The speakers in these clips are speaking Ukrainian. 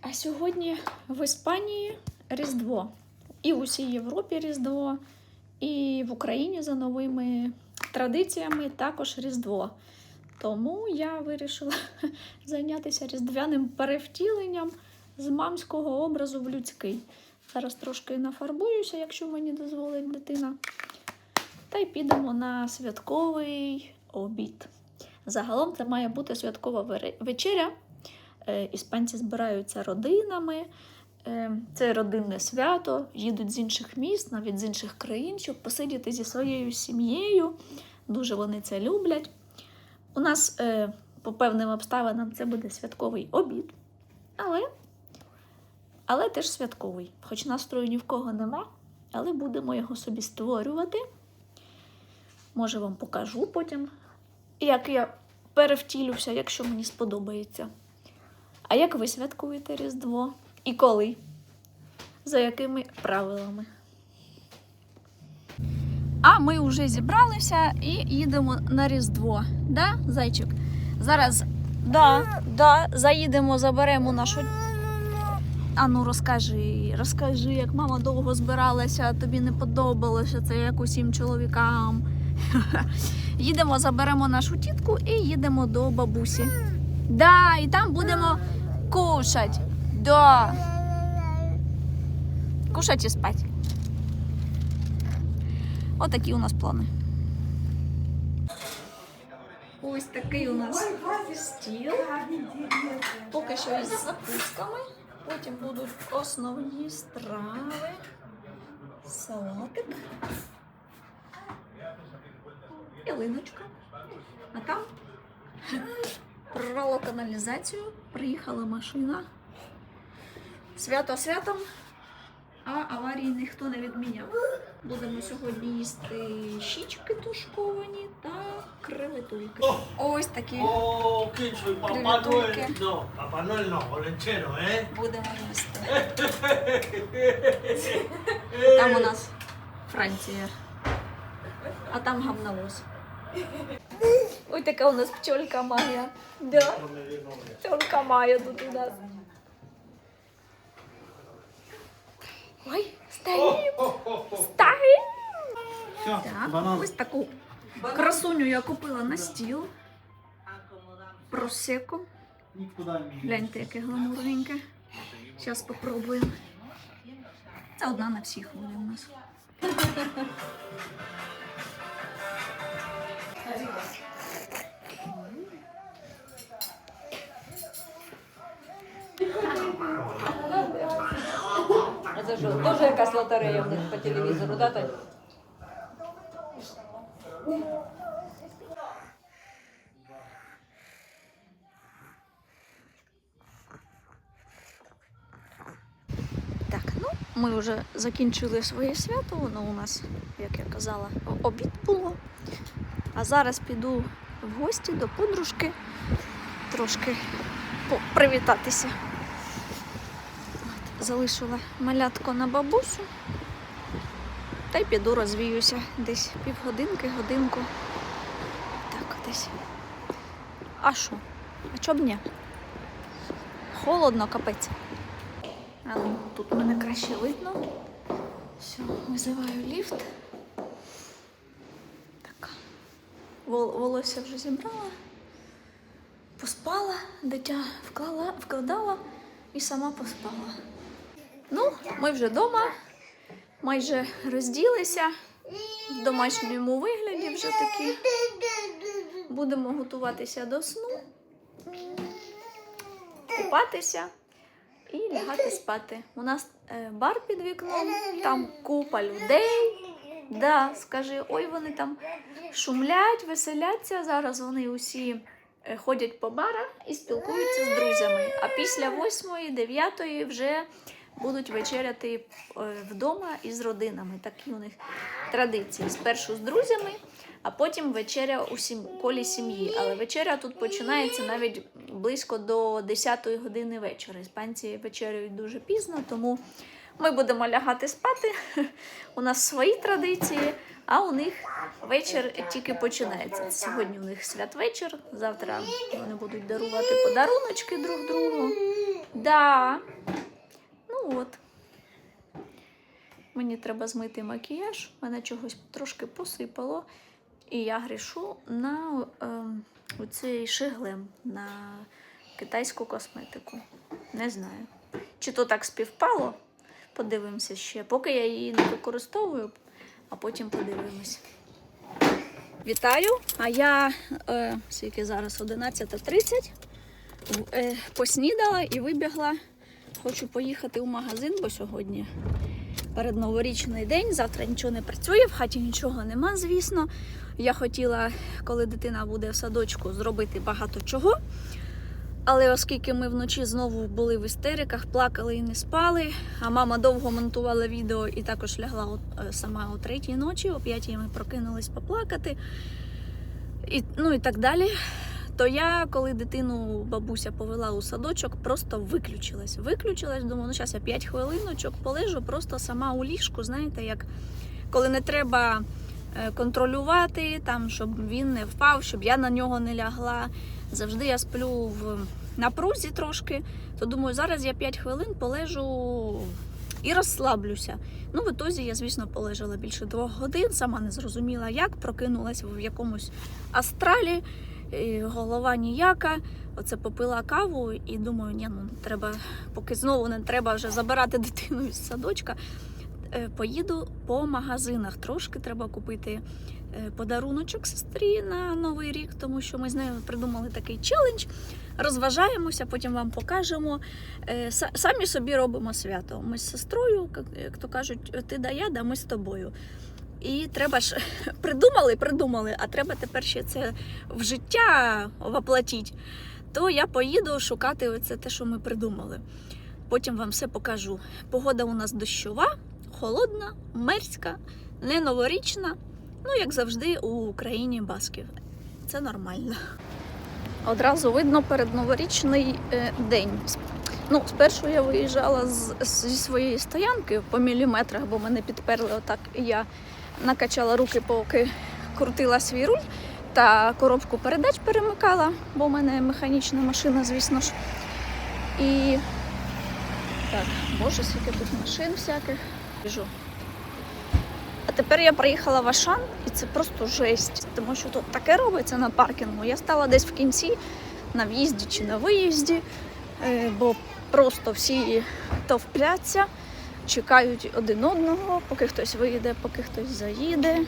А сьогодні в Іспанії Різдво. І в усій Європі Різдво, і в Україні за новими традиціями також Різдво. Тому я вирішила зайнятися різдвяним перевтіленням з мамського образу в людський. Зараз трошки нафарбуюся, якщо мені дозволить дитина. Та й підемо на святковий обід. Загалом це має бути святкова вечеря. Е, Іспанці збираються родинами. Е, Це родинне свято, їдуть з інших міст, навіть з інших країн, щоб посидіти зі своєю сім'єю. Дуже вони це люблять. У нас е, по певним обставинам це буде святковий обід, але, але теж святковий. Хоч настрою ні в кого нема, але будемо його собі створювати. Може, вам покажу потім, як я перевтілюся, якщо мені сподобається. А як ви святкуєте Різдво? І коли? За якими правилами? А ми вже зібралися і їдемо на Різдво. Да, зайчик? Зараз да, да, заїдемо, заберемо нашу. А ну розкажи, розкажи, як мама довго збиралася, тобі не подобалося це як усім чоловікам. Їдемо, заберемо нашу тітку і їдемо до бабусі. Да, і там будемо кушать. Да. Кушать і спать. Отакі у нас плани. Ось такий у нас стіл. Поки що із закусками. Потім будуть основні страви. Салатик. Ялиночка. А там прорвало каналізацію, приїхала машина. Свято святом, а аварії ніхто не відміняв. Будемо сьогодні їсти щічки тушковані та креветульки. Ось такі Noel no, ¿eh? будемо їсти. Там у нас Франція, а там гамнавоз. Ой, така у нас пчолька Майя. Да, пчолька Майя тут у нас. Ой, стоїм, стоїм. Так, банан. ось таку красуню я купила на стіл. Просеку. Гляньте, яке гламурненьке. Зараз спробуємо. Це одна на всіх буде у нас. Це що, теж якась лотерея в них по телевізору, да? Так, ну ми вже закінчили своє свято. Воно у нас, як я казала, обід було. А зараз піду в гості до подружки трошки привітатися. Залишила малятко на бабусю. Та й піду розвіюся десь півгодинки, годинку. Так, десь. А що? А чоб ні? Холодно, капець. А ну, тут мене краще видно. Все, визиваю ліфт. Так. Вол- волосся вже зібрала, поспала, дитя вклала, вкладала і сама поспала. Ну, ми вже вдома, майже розділися в домашньому вигляді вже такі. Будемо готуватися до сну, купатися і лягати спати. У нас е, бар під вікном, там купа людей. Да, скажи, ой, вони там шумлять, веселяться. Зараз вони усі е, ходять по барах і спілкуються з друзями. А після восьмої, дев'ятої вже будуть вечеряти е, вдома із родинами. Такі у них традиції. Спершу з друзями, а потім вечеря у сім... колі сім'ї. Але вечеря тут починається навіть близько до 10-ї години вечора. Іспанці вечеряють дуже пізно, тому ми будемо лягати спати. У нас свої традиції, а у них вечір тільки починається. Сьогодні у них святвечір, завтра вони будуть дарувати подаруночки друг другу. Да. От. Мені треба змити макіяж, мене чогось трошки посипало. І я грішу на ем, оцей шиглем, на китайську косметику. Не знаю. Чи то так співпало? Подивимося ще. Поки я її не використовую, а потім подивимось. Вітаю! А я е, скільки зараз 11.30. Е, поснідала і вибігла. Хочу поїхати у магазин, бо сьогодні передноворічний день. Завтра нічого не працює, в хаті нічого нема, звісно. Я хотіла, коли дитина буде в садочку, зробити багато чого. Але оскільки ми вночі знову були в істериках, плакали і не спали, а мама довго монтувала відео і також лягла е, сама о третій ночі, о п'ятій ми прокинулись поплакати, і, ну і так далі. То я, коли дитину бабуся повела у садочок, просто виключилась. Виключилась, думаю, ну зараз я 5 хвилиночок полежу, просто сама у ліжку, знаєте, як коли не треба е, контролювати, там, щоб він не впав, щоб я на нього не лягла. Завжди я сплю в напрузі трошки, то думаю, зараз я 5 хвилин полежу і розслаблюся. Ну, в ітозі я, звісно, полежала більше двох годин, сама не зрозуміла, як, прокинулась в якомусь астралі, і голова ніяка. Оце попила каву і думаю, ні, ну треба, поки знову не треба вже забирати дитину із садочка. е, Поїду по магазинах. Трошки треба купити е, подаруночок сестрі на новий рік, тому що ми з нею придумали такий челендж. Розважаємося, потім вам покажемо. Е, Самі собі робимо свято. Ми з сестрою, як то кажуть, ти да я, да ми з тобою. І треба ж придумали, придумали, а треба тепер ще це в життя воплотіть. То я поїду шукати оце те, що ми придумали. Потім вам все покажу. Погода у нас дощова, холодна, мерзька, не новорічна. Ну, як завжди, у Україні басків. Це нормально. Одразу видно передноворічний е, день. Ну, спершу я виїжджала з, зі своєї стоянки по міліметрах, бо мене підперли отак. І я накачала руки, поки крутила свій руль та коробку передач перемикала, бо в мене механічна машина, звісно ж. І так, боже, скільки тут машин всяких. Біжу. А тепер я приїхала в Ашан, і це просто жесть, тому що тут таке робиться на паркінгу. Я стала десь в кінці на в'їзді чи на виїзді, е, бо просто всі товпляться, чекають один одного, поки хтось виїде, поки хтось заїде.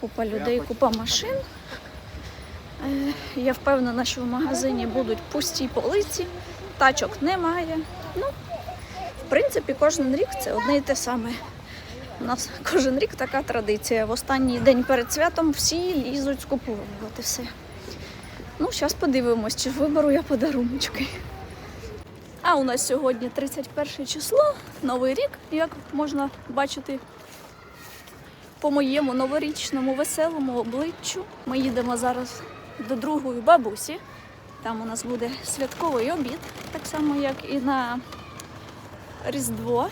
Купа людей, купа машин. Е, Я впевнена, що в магазині будуть пусті полиці, тачок немає. Ну, в принципі, кожен рік це одне і те саме. У нас кожен рік така традиція. В останній день перед святом всі лізуть скуповувати все. Ну, зараз подивимось, чи виберу я подаруночки. А у нас сьогодні 31 число, новий рік, як можна бачити по моєму новорічному веселому обличчю. Ми їдемо зараз до другої бабусі. Там у нас буде святковий обід, так само, як і на Різдво.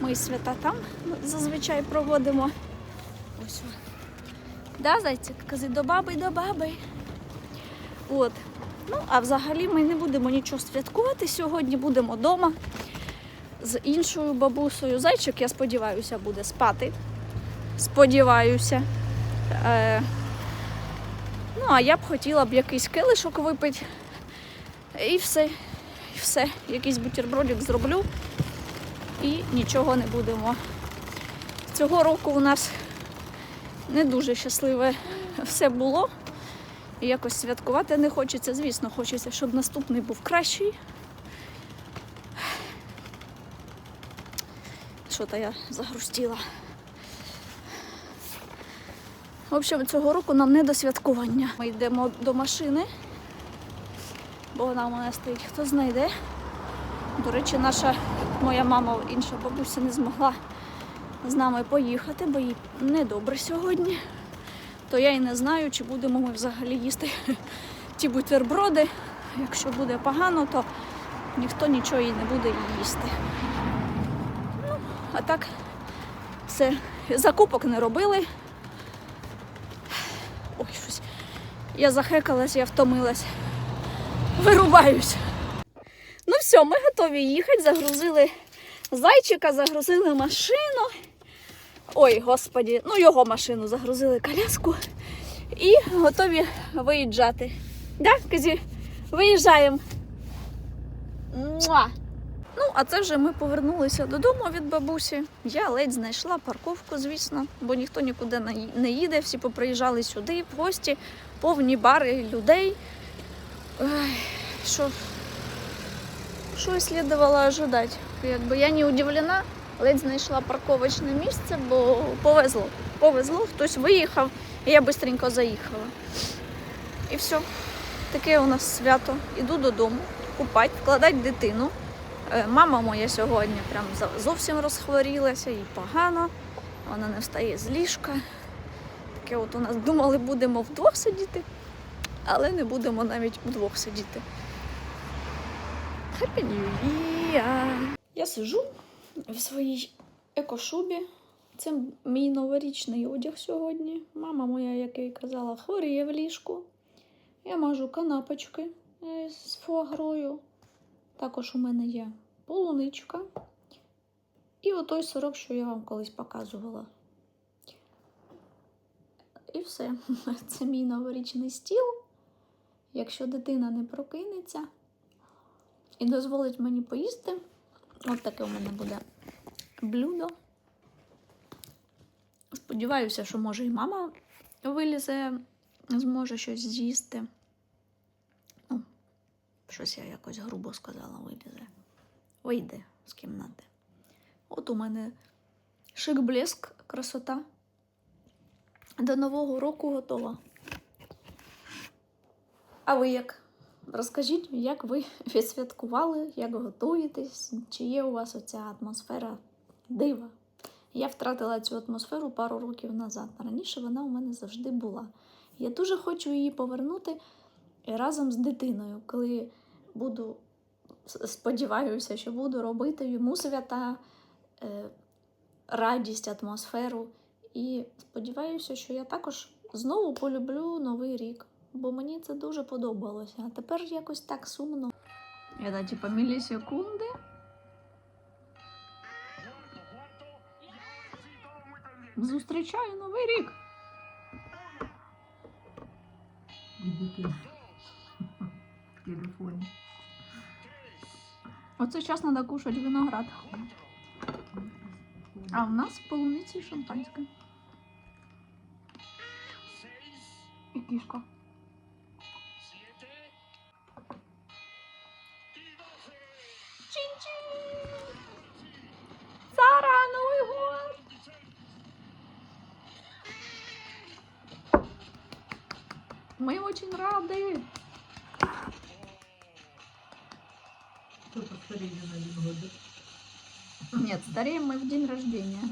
Ми свята там зазвичай проводимо. Ось. Да, зайчик, кази до баби, до баби. От. Ну, а взагалі ми не будемо нічого святкувати сьогодні, будемо вдома з іншою бабусею. Зайчик, я сподіваюся, буде спати. Сподіваюся. Е, ну, а я б хотіла б якийсь килишок випити. І все. І все. Якийсь бутербродик зроблю і нічого не будемо. Цього року у нас не дуже щасливе все було. І якось святкувати не хочеться. Звісно, хочеться, щоб наступний був кращий. Що то я загрустіла. В общем, цього року нам не до святкування. Ми йдемо до машини, бо вона у мене стоїть, хто знайде. До речі, наша моя мама, інша бабуся, не змогла з нами поїхати, бо їй недобре сьогодні. То я і не знаю, чи будемо ми взагалі їсти ті бутерброди. Якщо буде погано, то ніхто нічого і не буде їсти. Ну, а так, все. Закупок не робили. Ой, щось. Я захекалась, я втомилась. Вирубаюсь. Ну все, ми готові їхати. Загрузили зайчика, загрузили машину. Ой, господі, ну його машину загрузили коляску і готові виїжджати. Да, Казі, виїжджаємо. Ну, а це вже ми повернулися додому від бабусі. Я ледь знайшла парковку, звісно, бо ніхто нікуди не їде. Всі поприїжджали сюди, в гості, повні бари людей. Ой, що, що слідувало ожидати. Якби я не удивлена, ледь знайшла парковочне місце, бо повезло. Повезло, хтось виїхав, і я швидко заїхала. І все. Таке у нас свято. Іду додому, купати, вкладати дитину. Е, Мама моя сьогодні прям зовсім розхворілася, їй погано. Вона не встає з ліжка. Таке от у нас думали, будемо вдвох сидіти, але не будемо навіть вдвох сидіти. Happy New Year! Я сижу в своїй екошубі. Це мій новорічний одяг сьогодні. Мама моя, як я й казала, хворіє в ліжку. Я мажу канапочки е, з фуагрою. Також у мене є полуничка. І отой сирок, що я вам колись показувала. І все. Це мій новорічний стіл. Якщо дитина не прокинеться і дозволить мені поїсти, от таке у мене буде блюдо. Сподіваюся, що може і мама вилізе, зможе щось з'їсти. Ну, щось я якось грубо сказала, вилізе. Вийде з кімнати. От у мене шик блеск, красота. До Нового року готова. А ви як? Розкажіть, як ви відсвяткували, як готуєтесь, чи є у вас оця атмосфера дива? Я втратила цю атмосферу пару років назад. Раніше вона у мене завжди була. Я дуже хочу її повернути разом з дитиною, коли буду, сподіваюся, що буду робити йому свята, е, радість, атмосферу. І сподіваюся, що я також знову полюблю Новий рік, бо мені це дуже подобалося. А тепер якось так сумно. Я типа мілісекунди. Зустрічаю Новий рік. в. Оце час треба кушати виноград. А в нас полуниці і шампанське. І кішка. Чин-чин! Сара, Новий год! Мы очень рады. Что постарели на один год? Нет, стареем мы в день рождения.